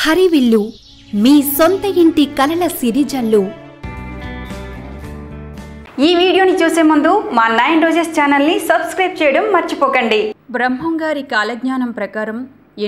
హరివిల్లు మీ సొంత ఇంటి కలల సిరిజల్లు. ఈ వీడియోని చూసే ముందు మా నైన్ రోజెస్ ఛానల్ని సబ్స్క్రైబ్ చేయడం మర్చిపోకండి. బ్రహ్మం గారి కాలజ్ఞానం ప్రకారం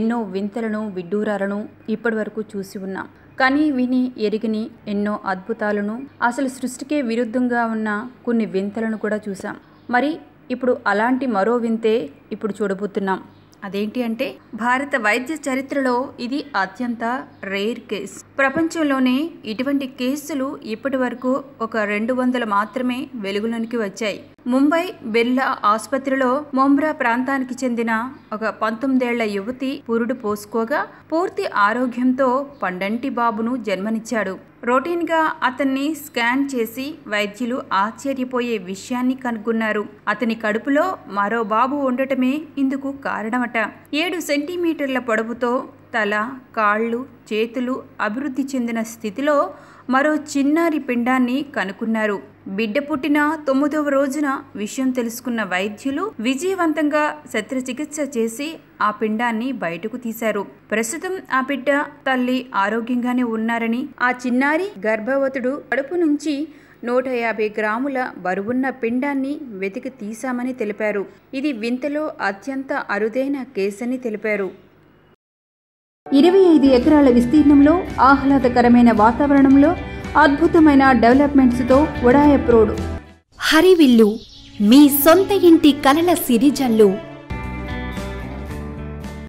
ఎన్నో వింతలను విడ్డూరాలను ఇప్పటివరకు చూసి ఉన్నాం. కానీ విని ఎరిగిని ఎన్నో అద్భుతాలను అసలు సృష్టికే విరుద్ధంగా ఉన్న కొన్ని వింతలను కూడా చూసాం. మరి ఇప్పుడు అలాంటి మరో వింతే ఇప్పుడు చూడబోతున్నాం. అదేంటి అంటే భారత వైద్య చరిత్రలో ఇది అత్యంత రేర్ కేస్. ప్రపంచంలోనే ఇటువంటి కేసులు ఇప్పటి వరకు ఒక రెండు వందలు మాత్రమే వెలుగులోనికి వచ్చాయి. ముంబై బిర్లా ఆసుపత్రిలో మొంబ్రా ప్రాంతానికి చెందిన ఒక పంతొమ్మిదేళ్ళ యువతి పురుడు పోసుకోగా పూర్తి ఆరోగ్యంతో పండంటి బాబును జన్మనిచ్చాడు. రొటీన్గా అతన్ని స్కాన్ చేసి వైద్యులు ఆశ్చర్యపోయే విషయాన్ని కనుగొన్నారు. అతని కడుపులో మరో బాబు ఉండటమే ఇందుకు కారణమట. ఏడు సెంటీమీటర్ల పొడవుతో తల కాళ్ళు చేతులు అభివృద్ధి చెందిన స్థితిలో మరో చిన్నారి పిండాన్ని కనుక్కున్నారు. బిడ్డ పుట్టిన తొమ్మిదవ రోజున విషయం తెలుసుకున్న వైద్యులు విజయవంతంగా శస్త్రచికిత్స చేసి ఆ పిండాన్ని బయటకు తీశారు. ప్రస్తుతం ఆ బిడ్డ తల్లి ఆరోగ్యంగానే ఉన్నారని ఆ చిన్నారి గర్భవతుడు కడుపు నుంచి నూట యాభై గ్రాముల బరువున్న పిండాన్ని వెతికి తీశామని తెలిపారు. ఇది వింతలో అత్యంత అరుదైన కేసని తెలిపారు. ఇరవై ఐదు ఎకరాల విస్తీర్ణంలో ఆహ్లాదకరమైన వాతావరణంలో అద్భుతమైన డెవలప్మెంట్స్తో ఉడాయప్రోడ్ హరివిల్లు మీ సొంత ఇంటి కలల సిరిజల్లు.